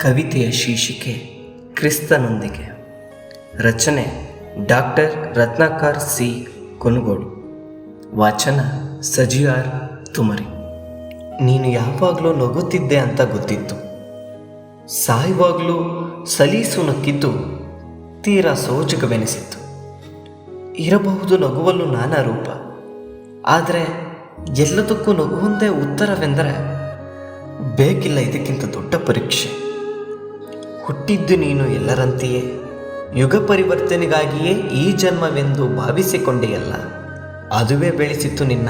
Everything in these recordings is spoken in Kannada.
ಕವಿತೆಯ ಶೀರ್ಷಿಕೆ ಕ್ರಿಸ್ತನೊಂದಿಗೆ. ರಚನೆ ಡಾಕ್ಟರ್ ರತ್ನಾಕರ್ ಸಿ ಕೊನುಗೋಡು. ವಾಚನ ಸಜಿಯಾರ್ ತುಮರಿ. ನೀನು ಯಾವಾಗಲೂ ನಗುತ್ತಿದ್ದೆ ಅಂತ ಗೊತ್ತಿತ್ತು. ಸಾಯುವಾಗಲೂ ಸಲೀಸು ನಕ್ಕಿದ್ದು ತೀರಾ ಸೋಚಕವೆನಿಸಿತ್ತು ಇರಬಹುದು ನಗುವಲ್ಲೂ ನಾನಾ ರೂಪ. ಆದರೆ ಎಲ್ಲದಕ್ಕೂ ನಗುವಂದೇ ಉತ್ತರವೆಂದರೆ ಬೇಕಿಲ್ಲ ಇದಕ್ಕಿಂತ ದೊಡ್ಡ ಪರೀಕ್ಷೆ. ಹುಟ್ಟಿದ್ದು ನೀನು ಎಲ್ಲರಂತೆಯೇ? ಯುಗ ಪರಿವರ್ತನೆಗಾಗಿಯೇ ಈ ಜನ್ಮವೆಂದು ಭಾವಿಸಿಕೊಂಡೆಯಲ್ಲ, ಅದುವೇ ಬೆಳೆಸಿತ್ತು ನಿನ್ನ.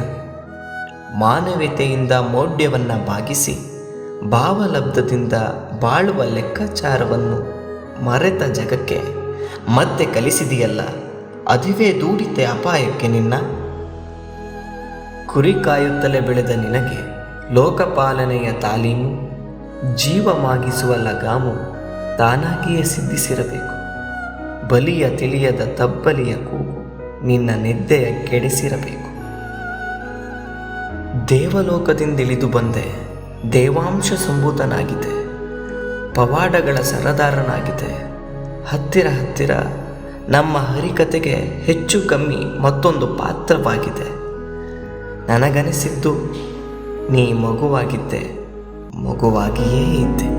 ಮಾನವೀಯತೆಯಿಂದ ಮೌಢ್ಯವನ್ನು ಭಾಗಿಸಿ ಭಾವಲಬ್ಧದಿಂದ ಬಾಳುವ ಲೆಕ್ಕಾಚಾರವನ್ನು ಮರೆತ ಜಗಕ್ಕೆ ಮತ್ತೆ ಕಲಿಸಿದೆಯಲ್ಲ, ಅದುವೇ ದೂಡಿತೆ ಅಪಾಯಕ್ಕೆ ನಿನ್ನ. ಕುರಿ ಕಾಯುತ್ತಲೇ ಬೆಳೆದ ನಿನಗೆ ಲೋಕಪಾಲನೆಯ ತಾಲೀಮು, ಜೀವಮಾಗಿಸುವ ಲಗಾಮು ತಾನಾಗಿಯೇ ಸಿದ್ಧಿಸಿರಬೇಕು. ಬಲಿಯ ತಿಳಿಯದ ತಬ್ಬಲಿಯ ಕೂಗು ನಿನ್ನ ನಿದ್ದೆಯ ಕೆಡಿಸಿರಬೇಕು. ದೇವಲೋಕದಿಂದಿಳಿದು ಬಂದೆ, ದೇವಾಂಶ ಸಂಭೂತನಾಗಿದೆ ಪವಾಡಗಳ ಸರದಾರನಾಗಿದೆ ಹತ್ತಿರ ಹತ್ತಿರ ನಮ್ಮ ಹರಿಕತೆಗೆ ಹೆಚ್ಚು ಕಮ್ಮಿ ಮತ್ತೊಂದು ಪಾತ್ರವಾಗಿದೆ. ನನಗನಿಸಿದ್ದು, ನೀ ಮಗುವಾಗಿದ್ದೆ, ಮಗುವಾಗಿಯೇ ಇದ್ದೆ.